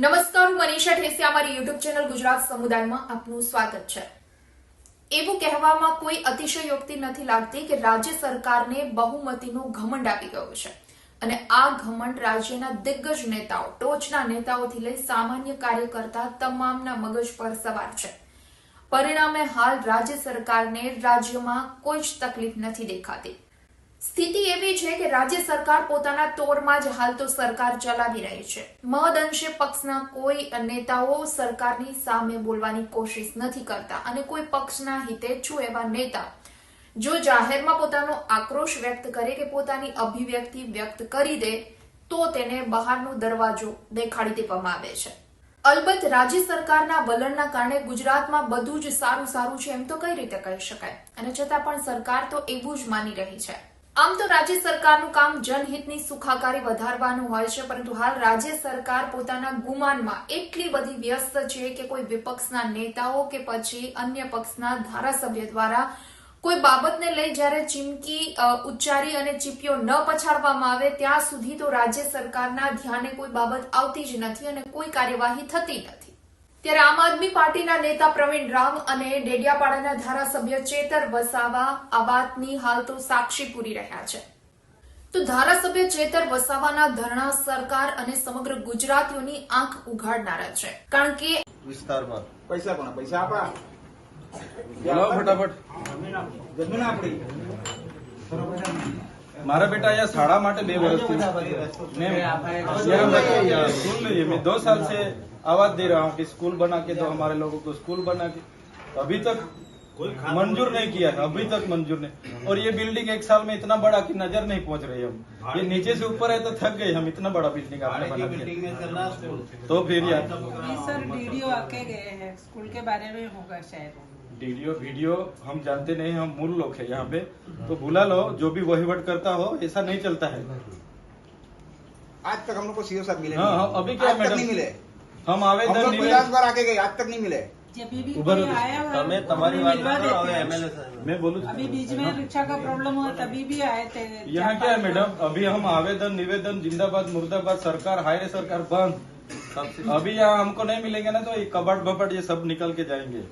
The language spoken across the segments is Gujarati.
નમસ્કાર, હું મનીષા ઠેસી અમારી યુટ્યુબ ચેનલ ગુજરાત સમુદાયમાં આપનું સ્વાગત છે. એવું કહેવામાં કોઈ અતિશયોક્તિ નથી લાગતી કે રાજ્ય સરકારને બહુમતીનું ઘમંડ આવી ગયું છે. અને આ ઘમંડ રાજ્યના દિગ્ગજ નેતાઓ, ટોચના નેતાઓથી લઈ સામાન્ય કાર્યકર્તા તમામના મગજ પર સવાર છે. પરિણામે હાલ રાજ્ય સરકારને રાજ્યમાં કોઈ જ તકલીફ નથી દેખાતી. સ્થિતિ એવી છે કે રાજ્ય સરકાર પોતાના તોરમાં જ હાલ તો સરકાર ચલાવી રહી છે. મહદઅંશે પક્ષના કોઈ નેતાઓ સરકારની સામે બોલવાની કોશિશ નથી કરતા અને કોઈ પક્ષના હિતેચ્છુ એવા નેતા જો જાહેરમાં પોતાનો આક્રોશ વ્યક્ત કરે કે પોતાની અભિવ્યક્તિ વ્યક્ત કરી દે, તો તેને બહારનો દરવાજો દેખાડી દેવામાં આવે છે. અલબત્ત રાજ્ય સરકારના વલણના કારણે ગુજરાતમાં બધું જ સારું સારું છે એમ તો કઈ રીતે કહી શકાય? અને છતાં પણ સરકાર તો એવું જ માની રહી છે. આમ તો રાજ્ય સરકારનું કામ જનહિતની સુખાકારી વધારવાનું હોય છે, પરંતુ હાલ રાજ્ય સરકાર પોતાના ગુમાનમાં એટલી બધી વ્યસ્ત છે કે કોઈ વિપક્ષના નેતાઓ કે પછી અન્ય પક્ષના ધારાસભ્ય દ્વારા કોઈ બાબતને લઈ જ્યારે ચીમકી ઉચ્ચારી અને ચીપીઓ ન પછાડવામાં આવે, ત્યાં સુધી તો રાજ્ય સરકારના ધ્યાને કોઈ બાબત આવતી જ નથી અને કોઈ કાર્યવાહી થતી નથી. ત્યારે આમ આદમી પાર્ટીના નેતા પ્રવીણ રામ અને ડેડિયાપાડાના ધારાસભ્ય ચેતર વસાવા આ વાતની હાલ તો સાક્ષી પૂરી રહ્યા છે તો ધારાસભ્ય ચેતર વસાવાના ધરણા સરકાર અને સમગ્ર ગુજરાતીઓની આંખ ઉઘાડનારા છે કારણ કે વિસ્તારમાં પૈસા કોના પૈસા આપણા બોલો ફટાફટ જમીન આપણી મારા बेटा यहाँ साड़ा माटे बे वर्ष थी मैं यहाँ सुन लीजिए मैं दो साल से आवाज़ दे रहा हूँ कि स्कूल बना के दो हमारे लोगों को स्कूल बना के। अभी तक मंजूर नहीं। किया है अभी तक मंजूर नहीं। और ये बिल्डिंग एक साल में इतना बड़ा कि नज़र नहीं पहुँच रही हम। ये नीचे से ऊपर है तो थक गए हम इतना बड़ा बिल्डिंग आपने बना बिल्डिंग दिया। तो फिर यार। सर वीडियो आके गए हैं। स्कूल के बारे में होगा शायद। वीडियो वीडियो हम जानते नहीं हम मूल लोग है यहाँ पे। तो बुला लो जो भी वही वहीवट करता हो ऐसा नहीं चलता है। आज तक हम लोग को सीओ साहब मिले हाँ, हाँ, अभी क्या मैडम? मिले। हम हम आवेदन लोग निवेदन पचास बार आके गए आज तक नहीं मिले जब भी उभर कोई होते। आया हुआ તમે તમારી વાત मिलवा કરો હવે देते हैं। एमएलए साहब मैं बोलूँ अभी बीच में रिक्शा का प्रॉब्लम हुआ तभी भी आए थे यहाँ चार क्या है पांच मैडम अभी हम आवेदन निवेदन जिंदाबाद मुर्दाबाद सरकार हाय रे सरकार बंद अभी यहाँ हमको नहीं मिलेंगे ना तो ये कबाट बबाट ये सब निकल के जाएंगे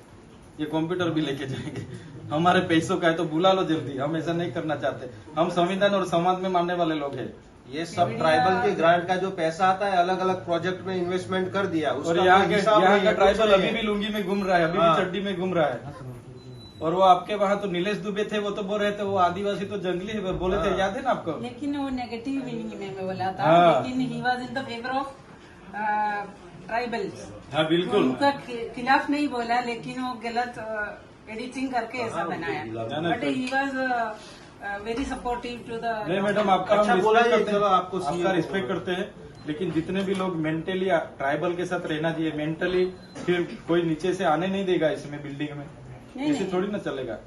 ये कंप्यूटर भी लेके जाएंगे हमारे पैसों का है तो बुला लो जल्दी हम ऐसा नहीं करना चाहते हम संविधान और समाज में मानने वाले लोग हैं ये सब ट्राइबल के ग्रांट का जो पैसा आता है अलग अलग प्रोजेक्ट में इन्वेस्टमेंट कर दिया और उसका यहाँ के यहाँ का ट्राइबल अभी भी लुंगी में घूम रहा है अभी हाँ। भी चड्डी में घूम रहा है। और वो आपके वहाँ तो नीलेश दुबे थे वो तो बोल रहे थे वो आदिवासी तो जंगली है बोले थे हाँ। याद है ना आपको? लेकिन वो नेगेटिव मीनिंग में बोला था हाँ। लेकिन he was in the favour of tribals हाँ बिल्कुल। उनका खिलाफ नहीं बोला लेकिन वो गलत एडिटिंग करके ऐसा बनाया। But he was very supportive to the नहीं मैडम आपका अच्छा बोला करते हैं। आपको आपका रिस्पेक्ट करते हैं। लेकिन जितने भी लोग मेंटली ट्राइबल के साथ रहना चाहिए मेंटली फिर कोई नीचे से आने नहीं देगा इसमें बिल्डिंग में। नहीं। थोड़ी ना चलेगा।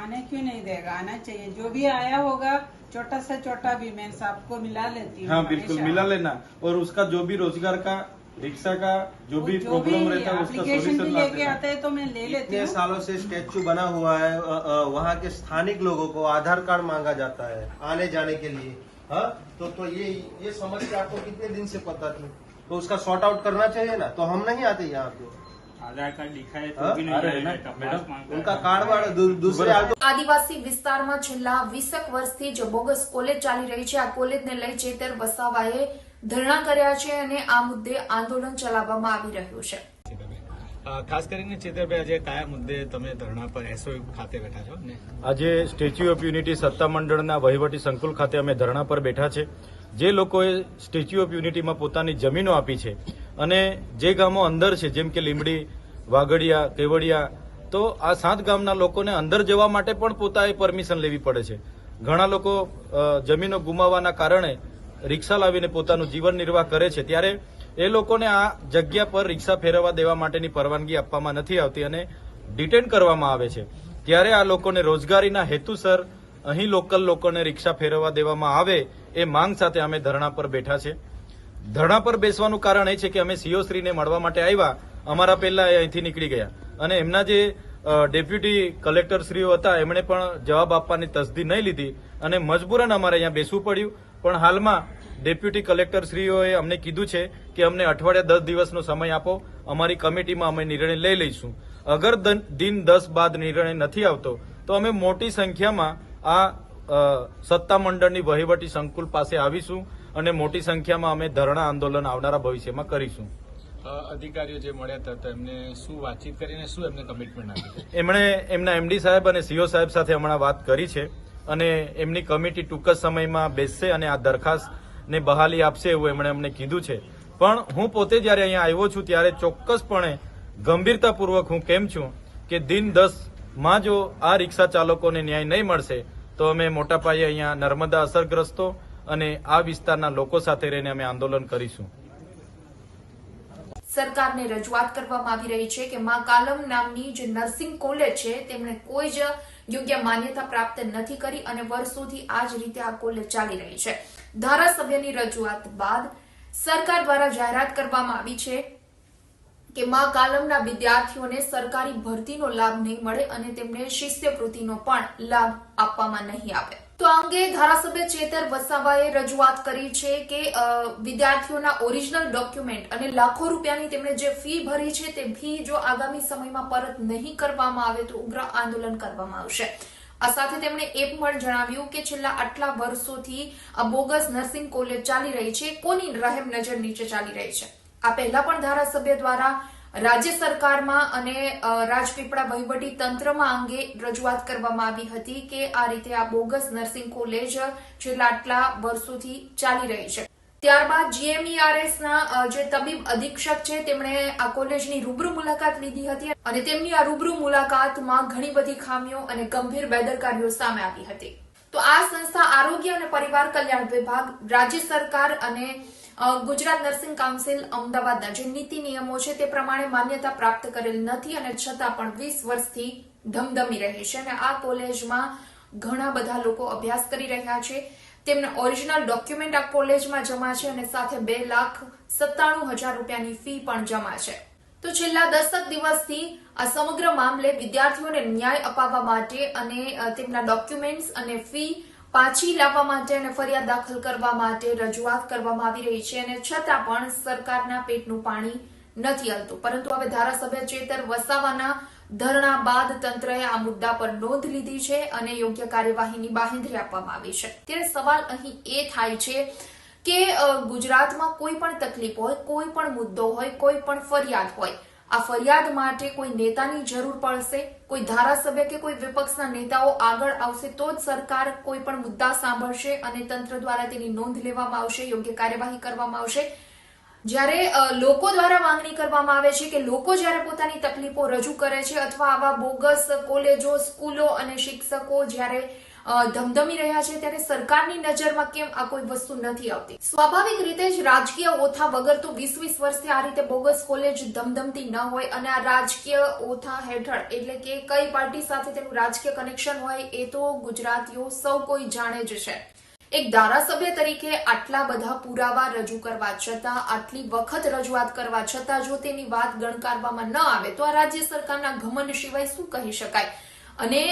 आने क्यों नहीं देगा? आना चाहिए। जो भी आया होगा छोटा से छोटा भी मैं सबको मिला लेती हूँ हाँ बिल्कुल मिला लेना। और उसका जो भी रोज़गार का रिक्शा का जो भी जो भी प्रॉब्लम रहता है उसका application भी सोल्यूशन लेके लाते आते हैं तो मैं ले लेती इतने हूँ सालों से स्टेचू बना हुआ है अ, अ, वहाँ के स्थानिक लोगों को आधार कार्ड मांगा जाता है आने जाने के लिए हाँ तो तो ये ये समस्या आपको कितने दिन से पता थी तो उसका सॉर्ट आउट करना चाहिए ना तो हम नहीं आते यहाँ पे आधार कार्ड लिखा है हाँ? तो भी नहीं अरे आएगा, ना, तपास मैडम, मांगता है। उनका कार्ड वार्ड दू- दूसरे बराबर। आदमी આદિવાસી વિસ્તારમાં છેલ્લા વીસેક વર્ષથી જે બોગસ કોલેજ ચાલી રહી છે આ કોલેજને લઈ ચેતર વસાવાએ ધરણા કર્યા છે અને આ મુદ્દે આંદોલન ચલાવવામાં આવી રહ્યું છે. ખાસ કરીને ચેતરભાઈ આજે કયા મુદ્દે તમે ધરણા પર એસઓ ખાતે બેઠા છો? ને? આજે સ્ટેચ્યુ ઓફ યુનિટી સત્તામંડળના વહીવટી સંકુલ ખાતે અમે ધરણા પર બેઠા છે. જે લોકોએ સ્ટેચ્યુ ઓફ યુનિટીમાં પોતાની જમીનો આપી છે અને જે ગામો અંદર છે જેમ કે લીંબડી વાગડિયા કેવડિયા તો આ સાત ગામના લોકોને અંદર જવા માટે પણ પોતાએ પરમિશન લેવી પડે છે. ઘણા લોકો જમીનો ગુમાવવાના કારણે રિક્ષા લાવીને પોતાનું જીવન નિર્વાહ કરે છે, ત્યારે એ લોકોને આ જગ્યા પર રિક્ષા ફેરવવા દેવા માટેની પરવાનગી આપવામાં નથી આવતી અને ડિટેન કરવામાં આવે છે. ત્યારે આ લોકોને રોજગારીના હેતુસર અહીં લોકલ લોકોને રિક્ષા ફેરવવા દેવામાં આવે એ માંગ સાથે અમે ધરણા પર બેઠા છે. ધરણા પર બેસવાનું કારણ એ છે કે અમે સીઓ શ્રીને મળવા માટે આવ્યા, અમારા પહેલા એ અહીંથી નીકળી ગયા. અને એમના જે ડેપ્યુટી કલેક્ટર શ્રીઓ હતા, એમણે પણ જવાબ આપવાની તસદી નહીં લીધી અને મજબૂરન અમારે અહીંયા બેસવું પડ્યું. પણ હાલમાં ડેપ્યુટી કલેક્ટર શ્રીઓએ અમને કીધું છે કે અમને અઠવાડિયા દસ દિવસનો સમય આપો અમારી કમિટીમાં અમે નિર્ણય લઈ લઈશું. અગર દન- દસ બાદ નિર્ણય નથી આવતો તો અમે મોટી સંખ્યામાં આ સત્તામંડળની વહીવટી સંકુલ પાસે આવીશું અને મોટી સંખ્યામાં અમે ધરણા આંદોલન આવનારા ભવિષ્યમાં કરીશું. અધિકારીઓ જે મળ્યા હતા એમને શું વાતચીત કરીને શું એમને કમિટમેન્ટ આપી? એમણે એમના એમડી સાહેબ અને સીઓ સાહેબ સાથે હમણાં વાત કરી છે. અને એમની કમિટી ટૂંક જ સમયમાં બેસશે અને આ દરખાસ્તને બહાલી આપશે એવું એમણે અમને કીધું છે. પણ હું પોતે જ્યારે અહીંયા આવ્યો છું ત્યારે ચોક્કસપણે ગંભીરતાપૂર્વક હું કેમ છું કે દિન દસમાં જો આ રિક્ષા ચાલકોને ન્યાય નહીં મળશે, તો અમે મોટા પાયે અહીંયા નર્મદા અસરગ્રસ્તો અને આ વિસ્તારના લોકો સાથે રહીને અમે આંદોલન કરીશું. સરકારને રજૂઆત કરવામાં આવી રહી છે કે મા કાલમ નામની જે નર્સિંગ કોલેજ છે, તેમણે કોઈ જ યોગ્ય માન્યતા પ્રાપ્ત નથી કરી અને વર્ષોથી આ જ રીતે આ કોલેજ ચાલી રહી છે. ધારાસભ્યની રજૂઆત બાદ સરકાર દ્વારા જાહેરાત કરવામાં આવી છે કે મા કાલમના વિદ્યાર્થીઓને સરકારી ભરતીનો લાભ નહીં મળે અને તેમને શિષ્યવૃત્તિનો પણ લાભ આપવામાં નહીં આવે. તો આ અંગે ધારાસભ્ય ચેતર વસાવાએ રજૂઆત કરી છે કે વિદ્યાર્થીઓના ઓરિજિનલ ડોક્યુમેન્ટ અને લાખો રૂપિયાની તેમણે જે ફી ભરી છે તે ફી જો આગામી સમયમાં પરત નહીં કરવામાં આવે તો ઉગ્ર આંદોલન કરવામાં આવશે. આ સાથે તેમણે એ પણ જણાવ્યું કે છેલ્લા આટલા વર્ષોથી આ બોગસ નર્સિંગ કોલેજ ચાલી રહી છે. કોની રહેમ નજર નીચે ચાલી રહી છે? આ પહેલા પણ ધારાસભ્ય દ્વારા રાજ્ય સરકારમાં અને રાજપીપળા વહીવટી તંત્રમાં અંગે રજૂઆત કરવામાં આવી હતી કે આ રીતે આ બોગસ નર્સિંગ કોલેજ છેલ્લા આટલા વર્ષોથી ચાલી રહી છે. ત્યારબાદ જીએમઈઆરએસના જે તબીબ અધિક્ષક છે, તેમણે આ કોલેજની રૂબરૂ મુલાકાત લીધી હતી અને તેમની આ રૂબરૂ મુલાકાતમાં ઘણી બધી ખામીઓ અને ગંભીર બેદરકારીઓ સામે આવી હતી. તો આ સંસ્થા આરોગ્ય અને પરિવાર કલ્યાણ વિભાગ, રાજ્ય સરકાર અને ગુજરાત નર્સિંગ કાઉન્સિલ અમદાવાદના જે નીતિ નિયમો છે તે પ્રમાણે માન્યતા પ્રાપ્ત કરેલ નથી અને છતાં પણ વીસ વર્ષથી ધમધમી રહી છે અને આ કોલેજમાં ઘણા બધા લોકો અભ્યાસ કરી રહ્યા છે. તેમના ઓરિજિનલ ડોક્યુમેન્ટ આ કોલેજમાં જમા છે અને સાથે બે લાખ સત્તાણું હજાર રૂપિયાની ફી પણ જમા છે. તો છેલ્લા દસક દિવસથી આ સમગ્ર મામલે વિદ્યાર્થીઓને ન્યાય અપાવવા માટે અને તેમના ડોક્યુમેન્ટ્સ અને ફી પાછી લાવવા માટે અને ફરિયાદ દાખલ કરવા માટે રજૂઆત કરવામાં આવી રહી છે અને છતાં પણ સરકારના પેટનું પાણી નથી હલતું. પરંતુ હવે ધારાસભ્ય ચેતર વસાવાના ધરણા બાદ તંત્રએ આ મુદ્દા પર નોંધ લીધી છે અને યોગ્ય કાર્યવાહીની બાહેંધરી આપવામાં આવી છે. ત્યારે સવાલ અહીં એ થાય છે કે ગુજરાતમાં કોઈ પણ તકલીફ હોય, કોઈ પણ મુદ્દો હોય, કોઈ પણ ફરિયાદ હોય આ ફરિયાદ માટે કોઈ નેતાની જરૂર પડશે? કોઈ ધારાસભ્ય કે કોઈ વિપક્ષના નેતાઓ આગળ આવશે તો જ સરકાર કોઈ પણ મુદ્દા સાંભળશે અને તંત્ર દ્વારા તેની નોંધ લેવામાં આવશે, યોગ્ય કાર્યવાહી કરવામાં આવશે? જ્યારે લોકો દ્વારા માંગણી કરવામાં આવે છે કે લોકો જ્યારે પોતાની તકલીફો રજૂ કરે છે અથવા આવા બોગસ કોલેજો, સ્કૂલો અને શિક્ષકો જ્યારે ધમધમી રહ્યા છે ત્યારે સરકારની નજરમાં કેમ આ કોઈ વસ્તુ નથી આવતી? સ્વાભાવિક રીતે જ રાજકીય ઓથા વગર તો વીસ વીસ વર્ષથી આ રીતે બોગસ કોલેજ ધમધમતી ન હોય અને આ રાજકીય ઓથા હેઠળ એટલે કે કઈ પાર્ટી સાથે તેનું રાજકીય કનેક્શન હોય એ તો ગુજરાતીઓ સૌ કોઈ જાણે જ છે. એક ધારાસભ્ય તરીકે આટલા બધા પુરાવા રજૂ કરવા છતાં, આટલી વખત રજૂઆત કરવા છતાં જો તેની વાત ગણકારવામાં ન આવે, તો આ રાજ્ય સરકારના ઘમંડ સિવાય શું કહી શકાય? અને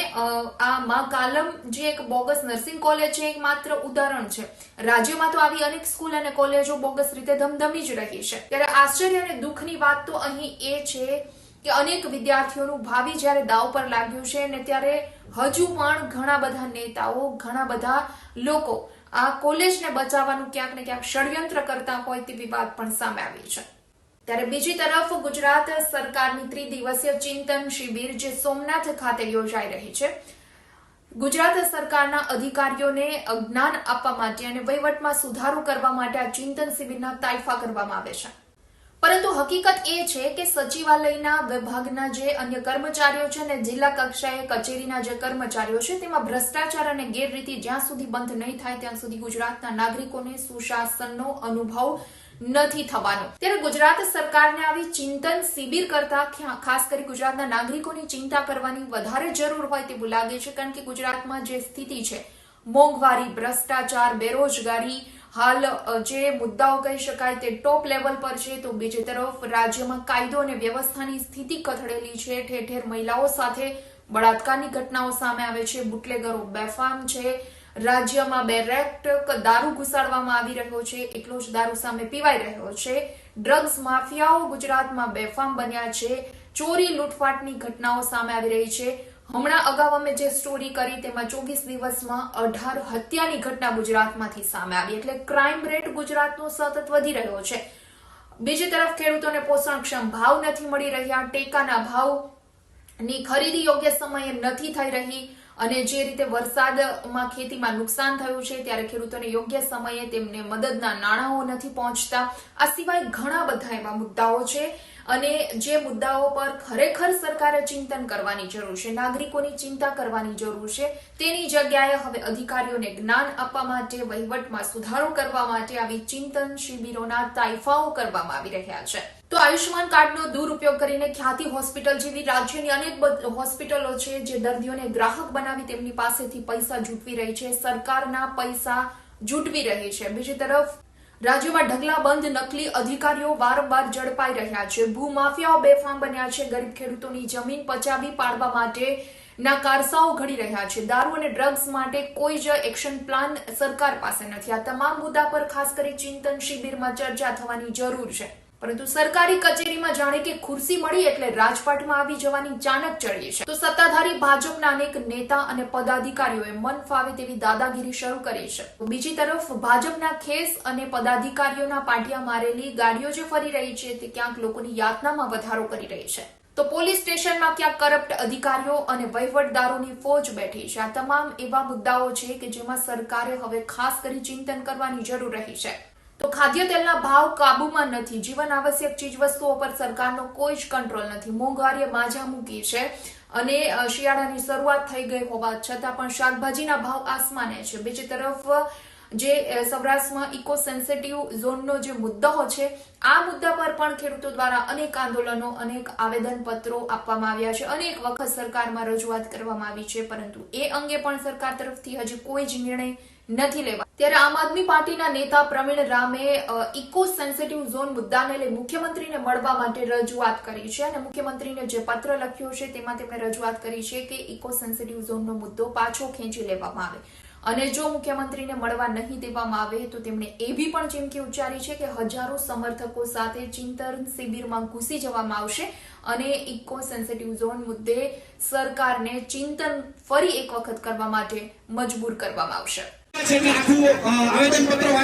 આ માં કાલમ જે એક બોગસ નર્સિંગ કોલેજ છે, એક માત્ર ઉદાહરણ છે. રાજ્યમાં તો આવી અનેક સ્કૂલ અને કોલેજો બોગસ રીતે ધમધમી જ રહી છે. ત્યારે આશ્ચર્ય અને દુઃખની વાત તો અહીં એ છે કે અનેક વિદ્યાર્થીઓનું ભાવિ જ્યારે દાવ પર લાગ્યું છે ને ત્યારે હજુ પણ ઘણા બધા નેતાઓ, ઘણા બધા લોકો આ કોલેજને બચાવવાનું ક્યાંક ને ક્યાંક ષડયંત્ર કરતા હોય તેવી વાત પણ સામે આવી છે. ત્યારે બીજી તરફ ગુજરાત સરકારની ત્રિદિવસીય ચિંતન શિબિર જે સોમનાથ ખાતે યોજાઈ રહી છે. ગુજરાત સરકારના અધિકારીઓને જ્ઞાન આપવા માટે અને વહીવટમાં સુધારો કરવા માટે આ ચિંતન શિબિરના તાઇફા કરવામાં આવે છે. પરંતુ હકીકત એ છે કે સચિવાલયના વિભાગના જે અન્ય કર્મચારીઓ છે અને જિલ્લા કક્ષાએ કચેરીના જે કર્મચારીઓ છે તેમાં ભ્રષ્ટાચાર અને ગેરરીતિ જ્યાં સુધી બંધ નહીં થાય ત્યાં સુધી ગુજરાતના નાગરિકોને સુશાસનનો અનુભવ નથી થવાનો. ત્યારે ગુજરાત સરકારને આવી ચિંતન શિબિર કરતા ખાસ કરી ગુજરાતના નાગરિકોની ચિંતા કરવાની વધારે જરૂર હોય તેવું લાગે છે, કારણ કે ગુજરાતમાં જે સ્થિતિ છે, મોંઘવારી, ભ્રષ્ટાચાર, બેરોજગારી, હાલ જે મુદ્દાઓ કહી શકાય તે ટોપ લેવલ પર છે, તો બીજી તરફ રાજ્યમાં કાયદો અને વ્યવસ્થાની સ્થિતિ કથળેલી છે. ઠેર ઠેર મહિલાઓ સાથે બળાત્કારની ઘટનાઓ સામે આવે છે. બુટલેગરો બેફામ છે. રાજ્યમાં બેરેક્ટ દારૂ ઘુસાડવામાં આવી રહ્યો છે. એટલો જ દારૂ સામે પીવાઈ રહ્યો છે. ડ્રગ્સ માફિયાઓ ગુજરાતમાં બેફામ બન્યા છે. ચોરી લૂંટફાટની ઘટનાઓ સામે આવી રહી છે. હમણાં અગાઉ અમે જે સ્ટોરી કરી તેમાં ચોવીસ દિવસમાં અઢાર હત્યાની ઘટના ગુજરાતમાંથી સામે આવી. એટલે ક્રાઇમ રેટ ગુજરાતનો સતત વધી રહ્યો છે. બીજી તરફ ખેડૂતોને પોષણક્ષમ ભાવ નથી મળી રહ્યા. ટેકાના ભાવની ખરીદી યોગ્ય સમયે નથી થઈ રહી. અને જે રીતે વરસાદમાં ખેતીમાં નુકસાન થયું છે, ત્યારે ખેડૂતોને યોગ્ય સમયે તેમને મદદના નાણાંઓ નથી પહોંચતા. આ સિવાય ઘણા બધા એવા મુદ્દાઓ છે. અને જે મુદ્દાઓ પર ખરેખર સરકારે ચિંતન કરવાની જરૂર છે, નાગરિકોની ચિંતા કરવાની જરૂર છે, તેની જગ્યાએ હવે અધિકારીઓને જ્ઞાન આપવા માટે, વહીવટમાં સુધારો કરવા માટે આવી ચિંતન શિબિરોના તાઇફાઓ કરવામાં આવી રહ્યા છે. તો આયુષ્યમાન કાર્ડનો દુરુપયોગ કરીને ખ્યાતિ હોસ્પિટલ જેવી રાજ્યની અનેક હોસ્પિટલો છે, જે દર્દીઓને ગ્રાહક બનાવી તેમની પાસેથી પૈસા જૂટવી રહી છે, સરકારના પૈસા જૂટવી રહી છે. બીજી તરફ રાજ્યમાં ઢગલા બંધ, નકલી અધિકારીઓ વારંવાર ઝડપાઈ રહ્યા છે. ભૂમાફિયાઓ બેફામ બન્યા છે. ગરીબ ખેડૂતોની જમીન પચાવી પાડવા માટે ના કારસાઓ ઘડી રહ્યા છે. દારૂ અને ડ્રગ્સ માટે કોઈ જ એક્શન પ્લાન સરકાર પાસે નથી. આ તમામ મુદ્દા પર ખાસ કરી ચિંતન શિબિરમાં ચર્ચા થવાની જરૂર છે. પરંતુ સરકારી કચેરીમાં જાણે કે ખુરશી મળી એટલે રાજપાટમાં આવી જવાની ચાનક ચડી છે તો સત્તાધારી ભાજપના અનેક નેતા અને પદાધિકારીઓએ મન ફાવે તેવી દાદાગીરી શરૂ કરી છે. બીજી તરફ ભાજપના ખેસ અને પદાધિકારીઓના પાટિયા મારેલી ગાડીઓ જે ફરી રહી છે તે ક્યાંક લોકોની યાતનામાં વધારો કરી રહી છે. તો પોલીસ સ્ટેશનમાં ક્યાંક કરપ્ટ અધિકારીઓ અને વહીવટદારોની ફોજ બેઠી છે. આ તમામ એવા મુદ્દાઓ છે કે જેમાં સરકારે હવે ખાસ કરી ચિંતન કરવાની જરૂર રહી છે. તો ખાદ્ય તેલના ભાવ કાબુમાં નથી. જીવન આવશ્યક ચીજવસ્તુઓ પર સરકારનો કોઈ જ કંટ્રોલ નથી. મોંઘવારીએ માજા મૂકી છે અને શિયાળાની શરૂઆત થઈ ગઈ હોવા છતાં પણ શાકભાજીના ભાવ આસમાને છે. બીજી તરફ, જે સૌરાષ્ટ્રમાં ઇકો સેન્સિટિવ ઝોનનો જે મુદ્દો છે, આ મુદ્દા પર પણ ખેડૂતો દ્વારા અનેક આંદોલનો, અનેક આવેદનપત્રો આપવામાં આવ્યા છે. અનેક વખત સરકારમાં રજૂઆત કરવામાં આવી છે, પરંતુ એ અંગે પણ સરકાર તરફથી હજી કોઈ જ નિર્ણય નથી લેવા ત્યારે આમ આદમી પાર્ટીના નેતા પ્રવીણ રામે ઇકો સેન્સિટિવ ઝોન મુદ્દાને લઈ મુખ્યમંત્રીને મળવા માટે રજૂઆત કરી છે અને મુખ્યમંત્રીને જે પત્ર લખ્યો છે તેમાં તેમણે રજૂઆત કરી છે કે ઇકો સેન્સિટિવ ઝોનનો મુદ્દો પાછો ખેંચી લેવામાં આવે. અને જો મુખ્યમંત્રીને મળવા નહીં દેવામાં આવે તો તેમણે એવી પણ ચીમકી ઉચ્ચારી છે કે હજારો સમર્થકો સાથે ચિંતન શિબિરમાં ઘૂસી જવામાં આવશે અને ઇકો સેન્સિટિવ ઝોન મુદ્દે સરકારને ચિંતન ફરી એક વખત કરવા માટે મજબૂર કરવામાં આવશે. છે કે આખું આવેદન પત્ર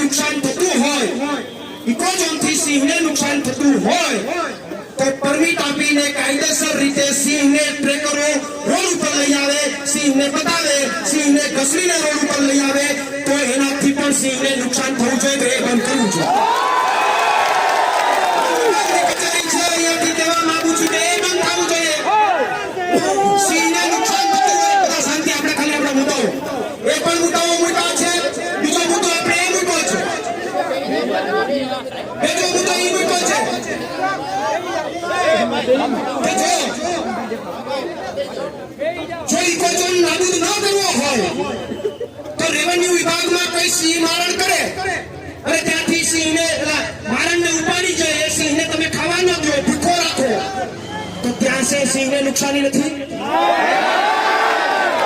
નુકસાન થતું હોય, ઇકો ઝોનથી સિંહને નુકસાન થતું હોય, તો પરમિટ આપીને કાયદેસર રીતે સિંહને ટ્રેકરો રોડ ઉપર લઈ આવે, સિંહને બતાવે સિંહને ઘસડીને રોડ ઉપર લઈ આવે ત્યાં નુકસાની નથી?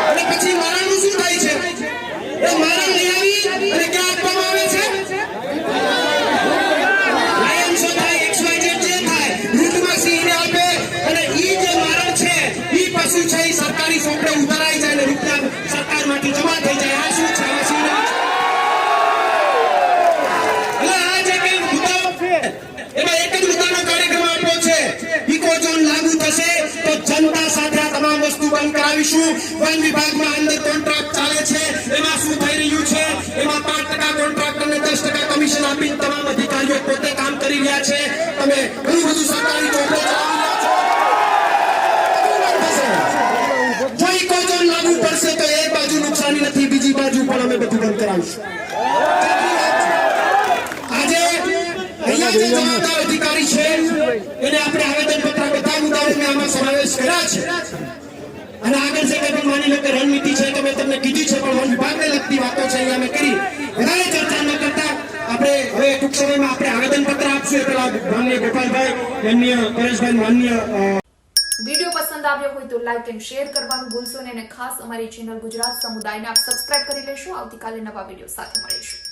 અને પછી મારણનું શું થાય છે? મારા લઈ આવી અને ક્યાં વિભાગમાં અંદર કોન્ટ્રાક્ટ ચાલે છે, એમાં શું થઈ રહ્યું છે? એમાં પાંચ ટકા કોન્ટ્રાક્ટરને દસ ટકા કમિશન આપીને તમામ અધિકારીઓ પોતે કામ કરી રહ્યા છે. તમે ઘણું બધું સરકારી ચોપડો જો ઇકો લાગુ પડશે તો એક બાજુ નુકસાની નથી, બીજી બાજુ પણ અમે બધું બંધ કરાવીશું. આજે અહીંયા જે જવાબદાર અધિકારી છે, એને આપણે આવેદન પત્ર બધા મુદ્દાઓ મેં આમાં સમાવેશ કર્યા છે. અને આગળ જઈને પણ માની લો કે રણનીતિ છે કે મેં તમને કીધી છે, પણ વન વિભાગને લગતી વાતો છે, અહીંયા મેં કરી. વધારે ચર્ચા ન કરતા. આપણે હવે ટૂંક સમયમાં આપણે આવેદન પત્ર આપશું પેલા માનનીય ગોપાલભાઈ, માનનીય પરેશભાઈ, માનનીય વીડિયો પસંદ આવ્યો હોય તો લાઈક એન્ડ શેર કરવાનું ભૂલશો નહીં અને ખાસ અમારી ચેનલ ગુજરાત સમુદાયને આપ સબસ્ક્રાઇબ કરી લેશો. આવતીકાલે નવા વીડિયો સાથે મળીશું.